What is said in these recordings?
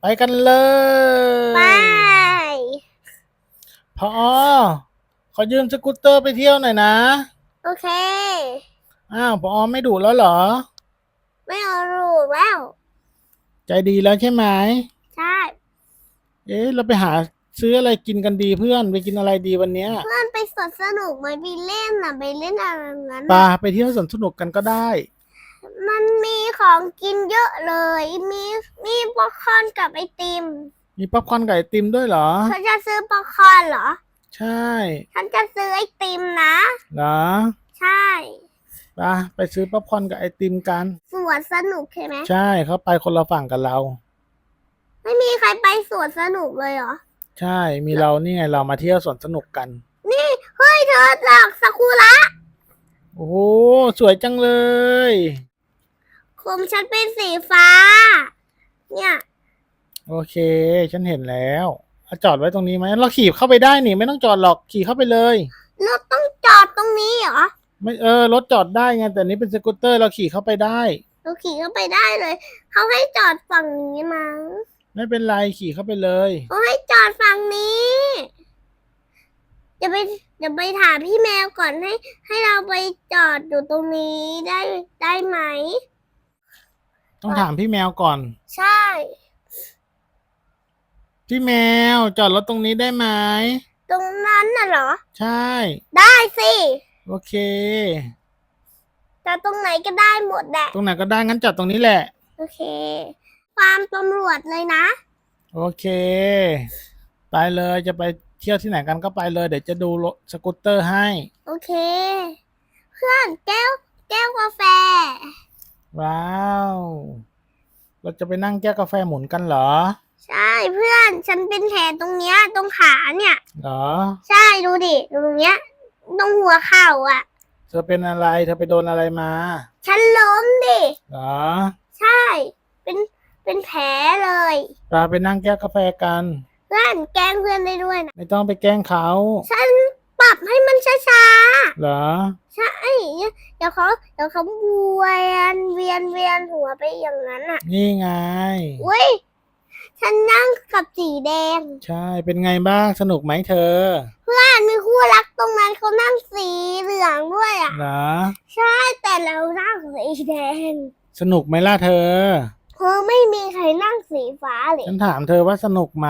ไปกันเลยไปพอขอยืมสกูตเตอร์ไปเที่ยวหน่อยนะ โอเค อ้าวพอไม่ดุแล้วเหรอ ไม่เอารูกแล้ว ใจดีแล้วใช่ไหม ใช่ เอ๊ะ เราไปหาซื้ออะไรกินกันดีเพื่อน ไปกินอะไรดีวันเนี้ยเพื่อนไปสวนสนุกไหมไปเล่นน่ะ ไปเล่นอะไรงั้นปาน่ะไปเที่ยวสวนสนุกกันก็ได้มันมี ของกินเยอะเลย มีมีป๊อปคอร์นกับไอติม มีป๊อปคอร์นกับไอติมด้วยเหรอเธอจะซื้อป๊อปคอร์นเหรอ ใช่ ฉันจะซื้อไอติมนะ เหรอ ใช่ปาไปซื้อป๊อปคอร์นกับไอติมกัน สวนสนุกใช่ไหม ใช่เขาไปคนละฝั่งกับเรา ไม่มีใครไปสวนสนุกเลยเหรอ ใช่ มีเรานี่ไงเรามาเที่ยวสวนสนุกกัน นี่ เฮ้ยเธอดอกซากุระโอ้โห สวยจังเลย ผมฉันเป็นสีฟ้า เนี่ย โอเค ฉันเห็นแล้วเอาจอดไว้ตรงนี้ไหมเราขี่เข้าไปได้นี่ ไม่ต้องจอดหรอกขี่เข้าไปเลยรถต้องจอดตรงนี้เหรอไม่เออรถจอดได้ไงแต่นี้เป็นสกูตเตอร์เราขี่เข้าไปได้เราขี่เข้าไปได้เลย เขาให้จอดฝั่งนี้มั้งไม่เป็นไรขี่เข้าไปเลย เขาให้จอดฝั่งนี้เดี๋ยวไปเดี๋ยวไปถามพี่แมวก่อนให้ ให้เราไปจอดอยู่ตรงนี้ได้ได้ไหม ต้องถามพี่แมวก่อน ใช่ พี่แมวจอดรถตรงนี้ได้ไหม ตรงนั้นน่ะเหรอ ใช่ ได้สิ โอเคแต่ตรงไหนก็ได้หมดแหละ ตรงไหนก็ได้งั้นจอดตรงนี้แหละ โอเคฟาร์มตำรวจเลยนะ โอเค ไปเลยจะไปเที่ยวที่ไหนกันก็ไปเลย เดี๋ยวจะดูรถสกูตเตอร์ให้ โอเค เพื่อนแก้ว แก้วกาแฟ ว้าว เราจะไปนั่งแก้วกาแฟหมุนกันเหรอ ใช่เพื่อนฉันเป็นแผลตรงเนี้ยตรงขาเนี่ย เหรอ ใช่ดูดิตรงเนี้ยตรงหัวเข่าอะ เธอเป็นอะไร เธอไปโดนอะไรมา ฉันล้มดิ เหรอ ใช่ เป็นเป็นแผลเลยปาไปนั่งแก้วกาแฟกัน เพื่อนแกล้งเพื่อนได้ด้วยนะไม่ต้องไปแกล้งเขา ฉันปรับให้มันช้าเหรอๆใช่เดี๋ยวเขาเดี๋ยวเขาเวียนเวียนเวียนหัวไปอย่างนั้นอะนี่ไง อุ้ยฉันนั่งกับสีแดง ใช่เป็นไงบ้างสนุกไหมเธอ เพื่อนมีคู่รักตรงนั้นเขานั่งสีเหลืองด้วยอะเหรอใช่แต่เรานั่งสีแดง สนุกไหมล่ะเธอเธอไม่มีใครนั่งสีฟ้าเลยฉันถามเธอว่าสนุกไหม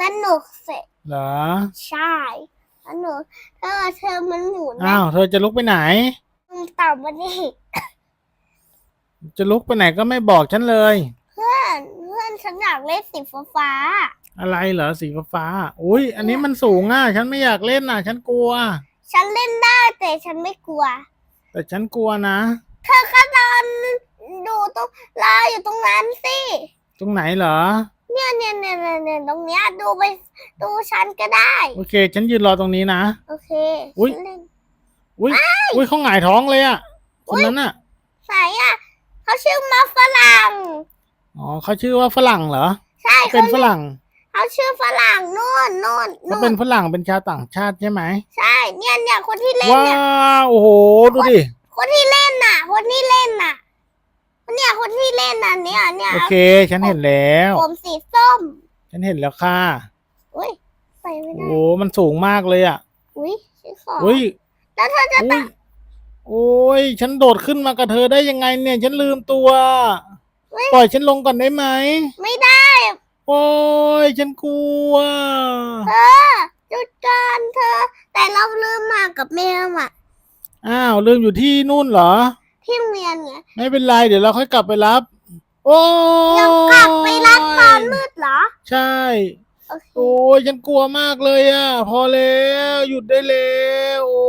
สนุกเสร็จเหรอ ใช่ สนุกเธอเธอมันหมุนอ้าวเธอจะลุกไปไหนต่ำมาดิจะลุกไปไหนก็ไม่บอกฉันเลย เพื่อนเพื่อนฉันอยากเล่นสีฟ้าฟ้าอะไรเหรอสีฟ้าๆอุ้ยอันนี้มันสูงอะ ฉันไม่อยากเล่นอะ ฉันกลัวๆฉันเล่นได้แต่ฉันไม่กลัว แต่ฉันกลัวนะ เธอก็นอนดูตรงรออยู่ตรงนั้นสิ ตรงไหนเหรอ เนี่ยเนี่ยเนี่ยเนี่ยเนี่ยตรงเนี้ยดูไปดูฉันก็ได้ โอเค ฉันยืนรอตรงนี้นะ โอเคอุ๊ย ฉันเล่นอุ้ยอุ้ยเขาหงายท้องเลยอะ คนนั้นอะไหนอะเขาชื่อมาฝรั่ง อ๋อเขาชื่อว่าฝรั่งเหรอ ใช่เป็นเขาฝรั่ง เขาชื่อฝรั่งนู่นนู่นเขานู่เป็นนฝรั่งเป็นชาวต่างชาติใช่ไหมใช่เนี่ยเนี่ยคนที่เล่นว้าเนี่ย วโอ้โห ดูดิ คนที่เล่นน่ะ คนที่เล่นน่ะ เนี่ยคนที่เล่นน่ะเนี่ยเนี่ยโอเค ฉันเห็นแล้ว ผมสีส้มฉันเห็นแล้วค่ะ อุ้ยใส่ไม่โอ้ได้โหมันสูงมากเลยอะ อุ้ยฉันขออุ้ยแล้วเธอจะอุ้ยโอ้ย ฉันโดดขึ้นมากับเธอได้ยังไงเนี่ย ฉันลืมตัว ปล่อยฉันลงก่อนได้ไหม ไม่ได้ โอ้ย ฉันกลัว เธอจุดการเธอ แต่เราลืมมากับแมวอะ อ้าว ลืมอยู่ที่นู่นเหรอ ที่โรงเรียนไงไม่เป็นไร เดี๋ยวเราค่อยกลับไปรับ โอ้ยยังกลับไปรับตอนมืดเหรอ ใช่ โอเคโอ้ยฉันกลัวมากเลยอะ พอแล้วหยุดได้แล้วโอ้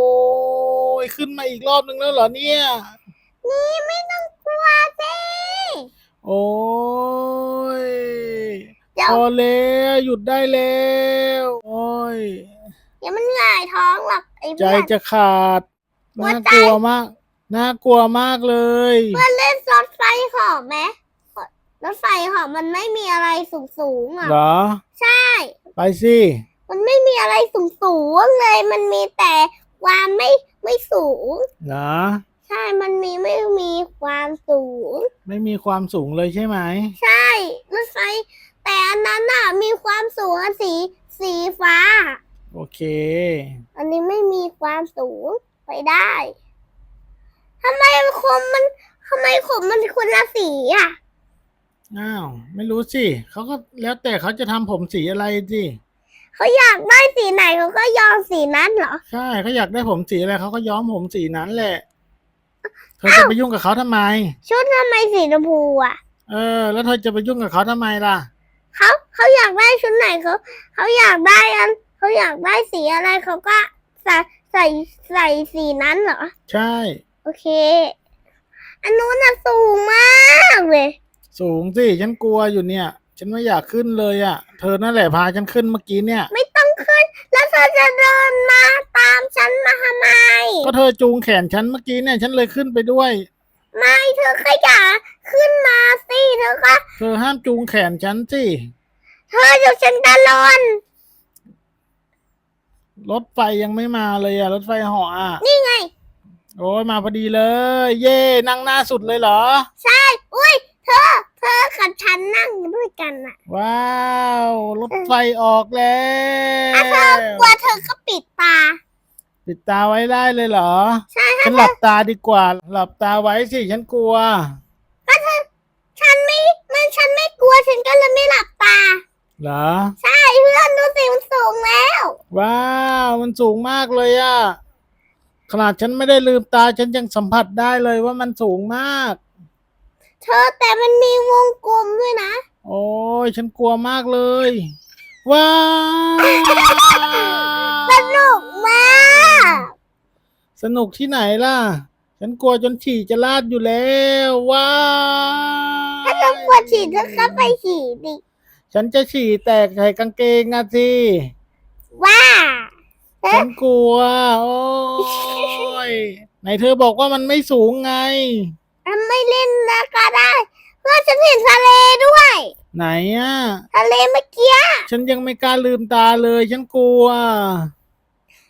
ยขึ้นมาอีกรอบนึงแล้วเหรอเนี่ย นี่ไม่ต้องกลัวสิโอ้ยเดี๋ยวพอแล้วหยุดได้แล้วโอ้ยเดี๋ยวมันหงายท้องหรอกไอ้ใจเพื่อน จะขาดหัวน่าใจ กลัวมาก น่ากลัวมากเลย เพื่อนเล่นรถไฟเหอไหมรถไฟเหอมันไม่มีอะไรสูงสูงๆอะ เหรอ ใช่ ไปสิมันไม่มีอะไรสูงสูงๆเลย มันมีแต่ความไม่ไม่สูง เหรอ ใช่ มันมีไม่มีความสูง ไม่มีความสูงเลยใช่ไหม ใช่รถไฟ แต่อันนั้นน่ะมีความสูงสีสีฟ้า โอเค อันนี้ไม่มีความสูงไปได้ ทำไมขมมันทำไมขมมันคนละสีอะ อ้าวไม่รู้สิเขาก็แล้วแต่เขาจะทำผมสีอะไรสิเขาอยากได้สีไหนเขาก็ยอมสีนั้นเหรอ ใช่เขาอยากได้ผมสีอะไรเขาก็ย้อมผมสีนั้นแหละเธอจะไปยุ่งกับเขาทำไม ชุดทำไมสีชมพูอะ เออ แล้วเธอจะไปยุ่งกับเขาทำไมล่ะ เขาเขาอยากได้ชุดไหนเขาเขาอยากได้อันเขาอยากได้สีอะไรเขาก็ใส่ใส่ใส่สีนั้นเหรอ ใช่ โอเค อันนู้นน่ะสูงมากเลย สูงสิฉันกลัวอยู่เนี่ย ฉันไม่อยากขึ้นเลยอะ่ะ เธอนั่นแหละพาฉันขึ้นเมื่อกี้เนี่ย ไม่ต้องขึ้น แล้วเธอจะเดินมาตามฉันมาทำไม ก็เธอจูงแขนฉันเมื่อกี้เนี่ยฉันเลยขึ้นไปด้วย ไม่เธอขยะขึ้นมาสิเธอก็เธอห้ามจูงแขนฉันสิ เธอเดี๋ยวฉันตะลอนรถไฟยังไม่มาเลยอะ่ะ รถไฟเหาะอะ นี่ไง โอ้ยมาพอดีเลย เย่นั่งหน้าสุดเลยเหรอ ใช่ อุ้ย เธอ เธอกับฉันนั่งด้วยกันน่ะว้าวรถไฟออกแล้ถ้าเธอกลัววเธอก็ปิดตา ปิดตาไว้ได้เลยเหรอ ใช่ฉันหลับตาดีกว่า หลับตาไว้สิฉันกลัวฉันไม่มันฉันไม่กลัวฉันก็เลยไม่หลับตา เหรอ ใช่เพื่อนดูสิมันสูงแล้ว ว้าว มันสูงมากเลยอะ ขนาดฉันไม่ได้ลืมตาฉันยังสัมผัสได้เลยว่ามันสูงมาก เธอแต่มันมีวงกลมด้วยนะ โอ้ยฉันกลัวมากเลย ว้าวสนุกมาก สนุกที่ไหนล่ะ ฉันกลัวจนฉี่จะลาดอยู่แล้วว้าวถ้าเธอปวดฉี่เธอก็ไปฉี่ดิ ฉันจะฉี่แตกใส่กางเกงอะสิว่า ฉันกลัว โอ้ยไหนเธอบอกว่ามันไม่สูงไงมันไม่เล่นนะก็ได้เพื่อนฉันเห็นทะเลด้วย ไหนอะทะเลเมื่อกี้ฉันยังไม่กล้าลืมตาเลย ฉันกลัว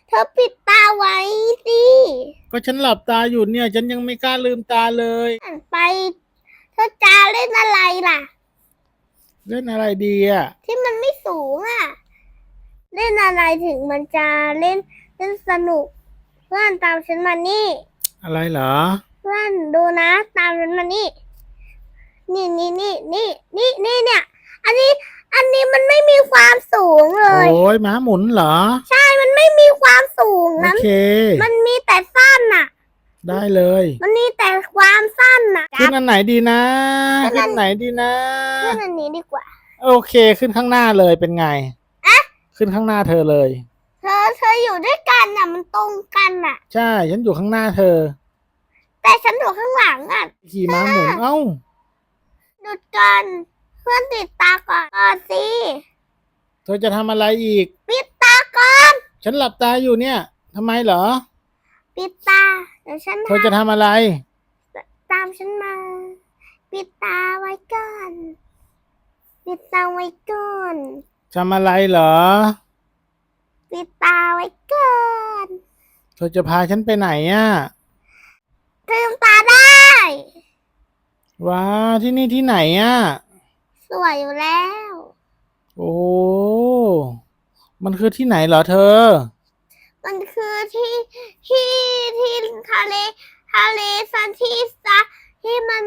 เธอปิดตาไว้สิก็ฉันหลับตาอยู่เนี่ย ฉันยังไม่กล้าลืมตาเลย อ่านไป เธอจะเล่นอะไรล่ะ เล่นอะไรดีอะที่มันไม่สูงอะ เล่นอะไรถึงมันจะเล่นเล่นสนุก เพื่อนตามฉันมานี่ อะไรเหรอ เพื่อนดูนะตามฉันมานี่ นี่นี่นี่นี่นี่นี่เนี่ย อันนี้อันนี้มันไม่มีความสูงเลย โอ้ยม้าหมุนเหรอ ใช่มันไม่มีความสูงโอนั้นเค มันมีแต่สั้นน่ะ ได้เลยมันมีแต่ความสั้นน่ะ ขึ้นอันไหนดีนะขึ้ขึ้นอันนไหนดีนะขึ้นอันนี้ดีกว่า โอเคขึ้นข้างหน้าเลยเป็นไง ขึ้นข้างหน้าเธอเลย เธอเธออยู่ด้วยกันน่ะ มันตรงกันน่ะ ใช่ ฉันอยู่ข้างหน้าเธอ แต่ฉันอยู่ข้างหลังอะขี่ม้าหมุนเอ้าหยุดกันเพื่อนติดตาก่อนก่อนสิเธอจะทำอะไรอีก ปิดตาก่อน ฉันหลับตาอยู่เนี่ยทำไมเหรอ ปิดตา เดี๋ยวฉันเธอจะทำอะไร ตามฉันมา ปิดตาไว้ก่อน ปิดตาไว้ก่อน ทำอะไรเหรอ ปิดตาไว้ก่อนเธอจะพาฉันไปไหนอะ ลืมตาได้ ว้าวที่นี่ที่ไหนอะ สวยอยู่แล้ว โอ้ มันคือที่ไหนเหรอเธอ มันคือที่ที่ที่ทะเลทะเลซันที่ซะที่มัน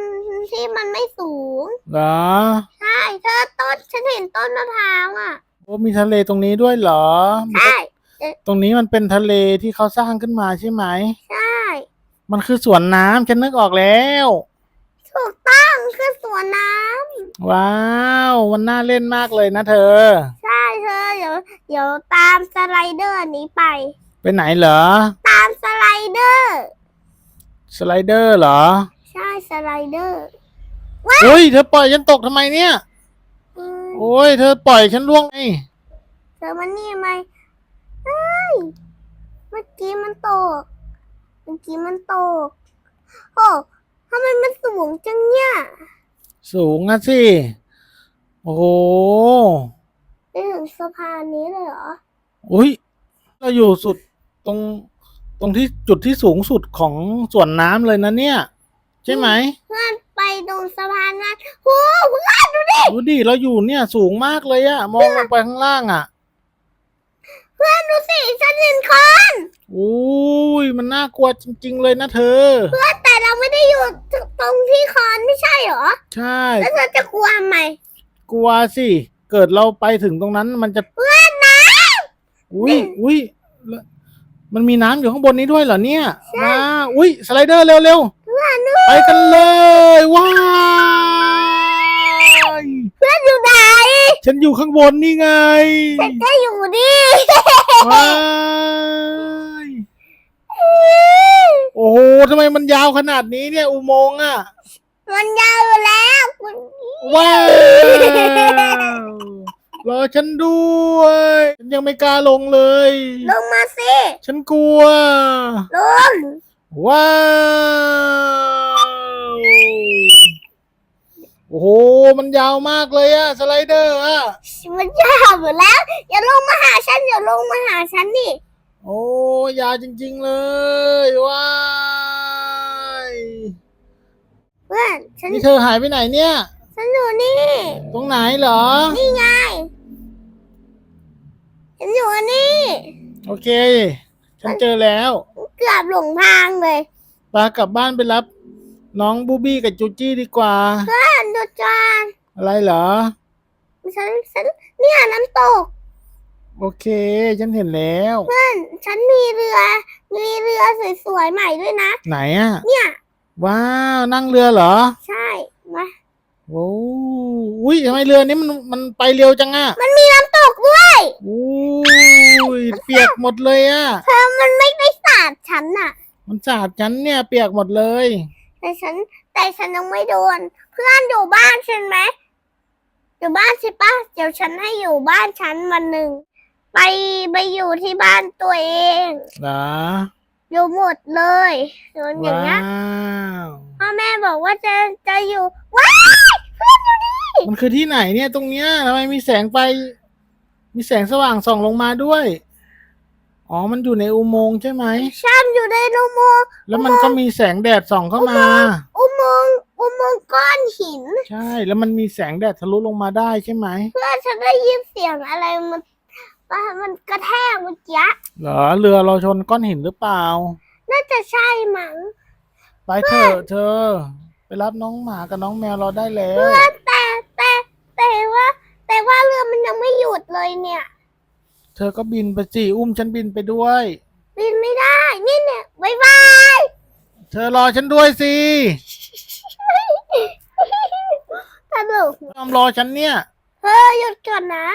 ที่มันไม่สูง เหรอ ใช่ เธอต้นฉันเห็นต้นมะพร้าวอะโอ้มีทะเลตรงนี้ด้วยเหรอ ใช่ ตรงนี้มันเป็นทะเลที่เขาสร้างขึ้นมาใช่ไหม ใช่ มันคือสวนน้ำฉันนึกออกแล้ว ถูกต้องคือสวนน้ว้าว มันน่าเล่นมากเลยนะเธอำใช่เธอเดี๋ยวเดี๋ยวตามสไลเดอร์นี้ไป ไปไหนเหรอ ตามสไลเดอร์ สไลเดอร์เหรอ ใช่สไลเดอร์เฮ้ยเธอปล่อยฉันตกทำไมเนี่ยอืม โอ้ยเธอปล่อยฉันล่วงไงเธอมานี่ไหมเอ้ย เมื่อกี้มันตก เมื่อกี้มันตก โอ้ทำไมมันสูงจังเนี่ยสูงอะสิ โอ้โหไปถึงสะพานนี้เลยเหรอ อุ้ยเราอยู่สุดตรงตรงที่จุดที่สูงสุดของสวนน้ำเลยนะเนี่ย ใช่ไหมเพื่อนไป ตรงสะพานนั้นโอ้เพื่อนดูดิ ดูดิเราอยู่เนี่ยสูงมากเลยอะมองลงไปข้างล่างอะเพื่อนดูสิฉันเห็นคนโอ้ยมันน่ากลัวจริง ๆ เลยนะเธอ เพื่อนแต่เราไม่ได้อยู่ตรงที่คอนไม่ใช่เหรอ ใช่ แล้วเธอจะกลัวไหมกลัวสิ เกิดเราไปถึงตรงนั้นมันจะเพื่อนนะอุ้ยอุ้ยแล้วมันมีน้ำอยู่ข้างบนนี้ด้วยเหรอเนี่ยมาอุ้ยสไลเดอร์เร็วเพื่อนดูๆไปกันเลยว้ายเพื่อนอยู่ไหนฉันอยู่ข้างบนนี่ไงฉันก็อยู่ดิว้ายโอ้โหทำไมมันยาวขนาดนี้เนี่ย อุโมงค์อะมันยาวอยู่แล้วคุณว้าวรอฉันด้วย ฉันยังไม่กล้าลงเลย ลงมาสิ ฉันกลัว ลง ว้าว โอ้โห มันยาวมากเลยอะสไลเดอร์อะมันยาวอยู่แล้ว อย่าลงมาหาฉัน อย่าลงมาหาฉันดิโอ้ยาวจริง ๆ เลยว้ายเพื่อนฉันนี่เธอหายไปไหนเนี่ย ฉันอยู่นี่ ตรงไหนเหรอ นี่ไงฉันอยู่นี่โอเค ฉันเจอแล้ว เกือบหลงทางเลยปากลับบ้านไปรับ น้องบูบี้กับจูจี้ดีกว่า เพื่อนดูจานอะไรเหรอ ฉันฉันเนี่ยน้ำตก โอเค ฉันเห็นแล้ว เพื่อนฉันมีเรือ มีเรือสวยๆใหม่ด้วยนะ ไหนอะเนี่ย ว้าวนั่งเรือเหรอ ใช่มาโอ้อุ้ยทำไมเรือนี้มันมันไปเร็วจังอะมันมีน้ำตกด้วยอุ้ ยเปียกหมดเลยอะเธอมันไม่ได้สาดฉันน่ะ มันสาดฉันเนี่ยเปียกหมดเลย แต่ฉันแต่ฉันยังไม่โดน เพื่อนอยู่บ้านฉันไหมอยู่บ้านใช่ปะเดี๋ยวฉันให้อยู่บ้านฉันวันหนึ่งไปไปอยู่ที่บ้านตัวเองเหรออยู่หมดเลยโดนอย่างว้าเงี้ยวพ่อแม่บอกว่าจะจะอยู่ว้ายเพื่อนอยู่นี่มันคือที่ไหนเนี่ยตรงเนี้ยทำไมมีแสงไฟ มีแสงสว่างส่องลงมาด้วย อ๋อ มันอยู่ในอุโมงค์ใช่ไหม ฉันอยู่ในอุโมงค์แล้วมันก็มีแสงแดดส่องเข้ามา อุโมงค์อุโมงค์ก้อนหิน ใช่ แล้วมันมีแสงแดดทะลุลงมาได้ใช่ไหม เพื่อนฉันได้ยินเสียงอะไรมันมันกระแทกเมื่อกี้เหรอ เรือเราชนก้อนหินหรือเปล่า น่าจะใช่มั้ง ไปเถอะเธอ ไปรับน้องหมากับน้องแมวเราได้แล้วแต่แต่แต่ว่า แต่ว่าเรือมัน ยังไม่หยุดเลยเนี่ย เธอก็บินไปสิอุ้มฉันบินไปด้วย บินไม่ได้นี่เนี่ยบายบายเธอรอฉันด้วยสิตลกยอมรอฉันเนี่ยเฮ้ยหยุดก่อนนะ